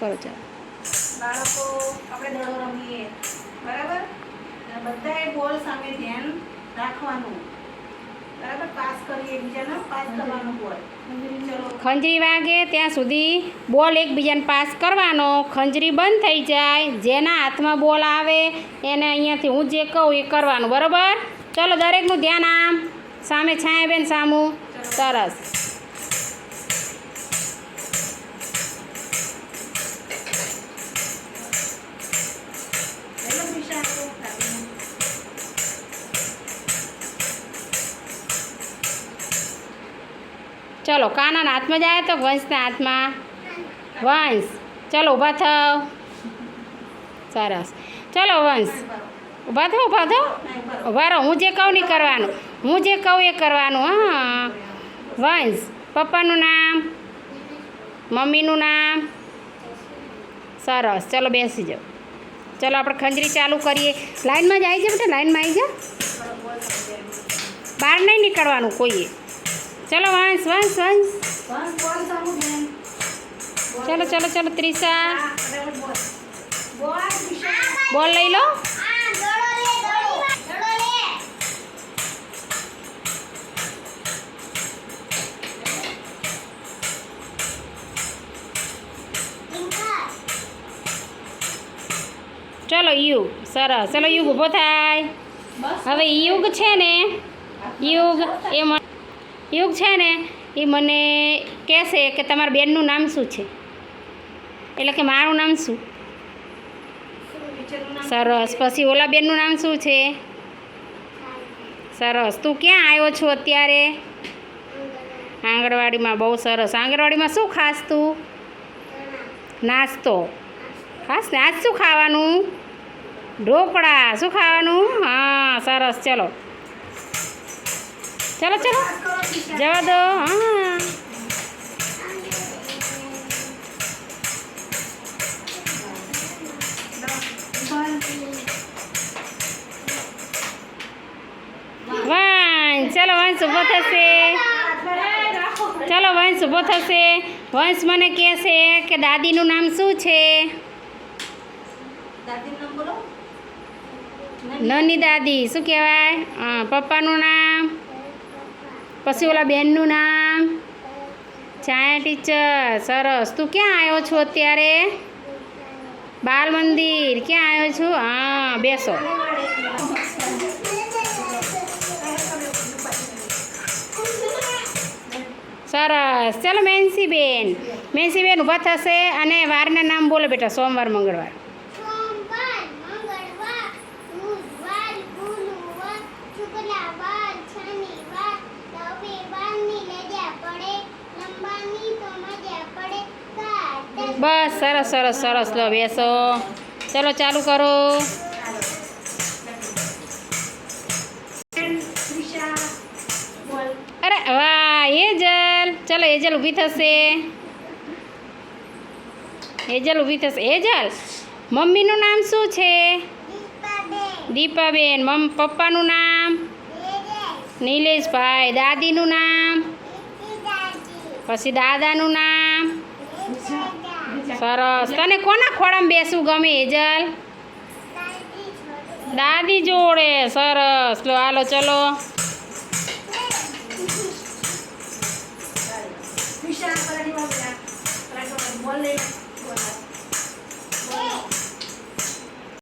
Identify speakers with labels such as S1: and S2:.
S1: કરો ચાલો
S2: બાળકો આપણે દડો રમીએ. બરાબર? બધાએ બોલ સામે ધ્યાન રાખવાનું. બરાબર? પાસ કરીએ એકબીજાનો પાસ કરવાનો બોલ
S1: ખંજરી વાગે ત્યાં સુધી બોલ એકબીજાને પાસ કરવાનો. ખંજરી બંધ થઈ જાય. જેના હાથમાં બોલ આવે એને અહીંયાથી હું જે કહું એ કરવાનું. બરાબર? ચલો દરેકનું ધ્યાન આમ. સામે છાંયા બેન સામું સરસ. ચલો, કાનાના હાથમાં જાય તો વંશના હાથમાં? વંશ. ચલો, ઊભા થાવ. સરસ. ચલો, વંશ. ઊભા થો ઊભા થો ઊભા રહો. હું જે કહું નહીં કરવાનું. હું જે કહું એ કરવાનું, હા. વંશ, પપ્પાનું નામ, મમ્મીનું નામ. સરસ. ચલો, બેસી જાઓ. ચલો, આપણે ખંજરી ચાલુ કરીએ. લાઈનમાં જ આવી જાવ બેટા, લાઈનમાં આવી જા બહાર નહીં નીકળવાનું કોઈએ. ચલો વંશ વંશ વંશ
S2: ચાલો ચાલો ચાલો ધ્યાન
S1: ચલો ચલો ચલો ત્રિષા
S2: બોલ
S1: લઈ લો. ચલો યુગ. સરસ. ચલો યુગ ઊભો થાય. હવે યુગ છે ને. યુગ એ યુગ છે ને એ મને કહેશે કે તમારા બેનનું નામ શું છે? એટલે કે મારું નામ શું? સરસ. પછી ઓલા બેનનું નામ શું છે? સરસ. તું ક્યાં આવ્યો છું અત્યારે? આંગણવાડીમાં. બહુ સરસ. આંગણવાડીમાં શું ખાસ તું? નાસ્તો. ખાસ ને. આજ શું ખાવાનું? ઢોકળા. શું ખાવાનું? હા, સરસ. ચલો. ચલો ચલો. જવા દો. હા. વંશ. ચાલો વંશ ઊભો થશે. ચાલો વંશ ઊભો થશે. વંશ મને કહેશે કે દાદીનું નામ શું છે? નાની દાદી શું કહેવાય? હા પપ્પાનું નામ? પછી ઓલા બેનનું નામ? છાયા ટીચર, સરસ. તું ક્યાં આવ્યો છું અત્યારે? બાલ મંદિર, ક્યાં આવ્યો છું? હા, બેસો. સરસ. ચાલો મેન્સીબેન. મેન્સીબેન ઊભા થશે અને વારના નામ બોલો બેટા સોમવાર, મંગળવાર. બસ, સરસ સરસ સરસ. લો, બેસો. ચલો, ચાલુ કરો. અરે વાહ એજલ ચલો એજલ ઊભી થશે. એજલ ઊભી થશે. એજલ મમ્મીનું નામ શું છે?
S3: દીપાબેન.
S1: મમ, પપ્પાનું નામ? નિલેશભાઈ. દાદીનું નામ? પછી દાદાનું નામ? સરસ. તને કોના ખોળામાં બેસવું ગમે હેજલ?
S3: દાદી
S1: જોડે. સરસ. લો હાલો ચલો.
S2: Thank લે.